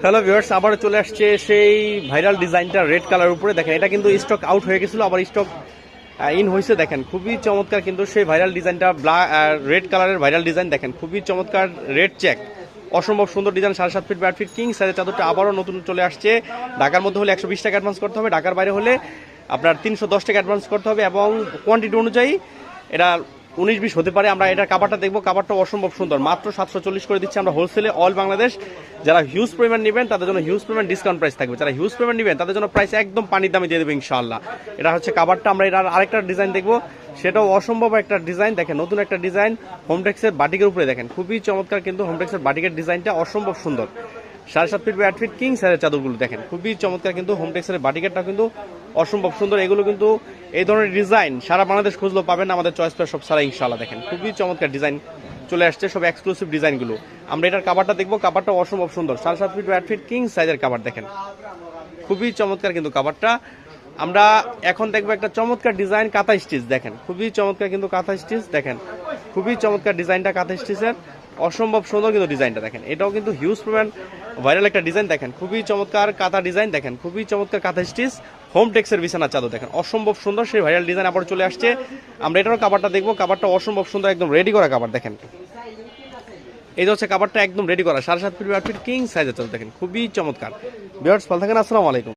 Hello viewers আবার চলে আসছে সেই ভাইরাল ডিজাইনটা রেড কালার উপরে। দেখেন, এটা কিন্তু স্টক আউট হয়ে গেছিল, আবার স্টক ইন হয়েছে, দেখেন। খুবই চমৎকার কিন্তু সেই ভাইরাল ডিজাইনটা ব্ল্যাক রেড কালারের ভাইরাল ডিজাইন দেখেন। খুবই চমৎকার রেড চেক অসম্ভব সুন্দর ডিজাইন সাড়ে সাত ফিট আট ফিট কিং সাইজের চাদরটা আবারও নতুন চলে আসছে। ঢাকার মধ্যে হলে একশো বিশ টাকা অ্যাডভান্স করতে হবে, ঢাকার বাইরে হলে আপনার তিনশো দশ টাকা অ্যাডভান্স করতে হবে এবং কোয়ান্টিটি অনুযায়ী এটা উনিশ বিশ হতে পারে। আমরা এটার কাবারটা দেখব। কাবারটা অসম্ভব সুন্দর। মাত্র সাতশো চল্লিশ করে দিচ্ছি আমরা হোলসেলে অল বাংলাদেশ যারা হিউজ পরিমাণ নেবেন, তাদের জন্য হিউজ পরিমাণ ডিসকাউন্ট প্রাইস থাকবে। যারা হিউজ পরিমাণ নেবেন, তাদের জন্য প্রাইস একদম পানির দামে দিয়ে দেবে ইনশাআল্লাহ। এটা হচ্ছে কাবারটা আমরা এটার আরেকটা ডিজাইন দেখব। সেটাও অসম্ভব একটা ডিজাইন দেখেন, নতুন একটা ডিজাইন হোমটেক্সের বাটিকের উপরে দেখেন, খুবই চমৎকার কিন্তু হোমটেক্সের বাটিকের ডিজাইনটা অসম্ভব সুন্দর। সাড়ে সাত ফিট বাই আট ফিট কিং সাইজের চাদরগুলো দেখেন, খুবই চমৎকার কিন্তু হোমটেক্সের বাটিকেরটা কিন্তু অসম্ভব সুন্দর। এগুলো কিন্তু এই ধরনের ডিজাইন সারা বাংলাদেশ খুঁজলেও পাবেন আমাদের চয়েস সব সারা ইনশাল্লাহ দেখেন। খুবই চমৎকার ডিজাইন চলে আসছে, সব এক্সক্লুসিভ ডিজাইনগুলো আমরা এটার কাবারটা দেখব কাবারটা অসম্ভব সুন্দর। সাড়ে সাত ফিট আট ফিট কিং সাইজের কাবার দেখেন। খুবই চমৎকার কিন্তু কাবারটা আমরা এখন দেখব একটা চমৎকার ডিজাইন কাঁথা স্টিচ দেখেন। খুবই চমৎকার কিন্তু কাঁথা স্টিচ দেখেন। খুবই চমৎকার ডিজাইনটা কাঁথা স্টিচের অসম্ভব সুন্দর কিন্তু ডিজাইনটা দেখেন। এটাও কিন্তু হিউজ পরিমাণ। ভাইরাল একটা ডিজাইন দেখেন। খুবই চমৎকার কাঁথা ডিজাইন দেখেন। খুবই চমৎকার কাঁথা স্টিচ হোম টেক্সের বিছানা চাদর দেখেন। অসম্ভব সুন্দর সেই ভাইরাল ডিজাইন আবার চলে আসছে। আমরা এটারও কাবারটা দেখব। কাবারটা অসম্ভব সুন্দর একদম রেডি করা কাবার দেখেন। এই হচ্ছে কাবারটা একদম রেডি করা। সাড়ে সাত ফিট আট ফিট কিং সাইজের চাদর দেখেন। খুবই চমৎকার। বিয়ার্স ভালো থাকেন। আসসালামু আলাইকুম।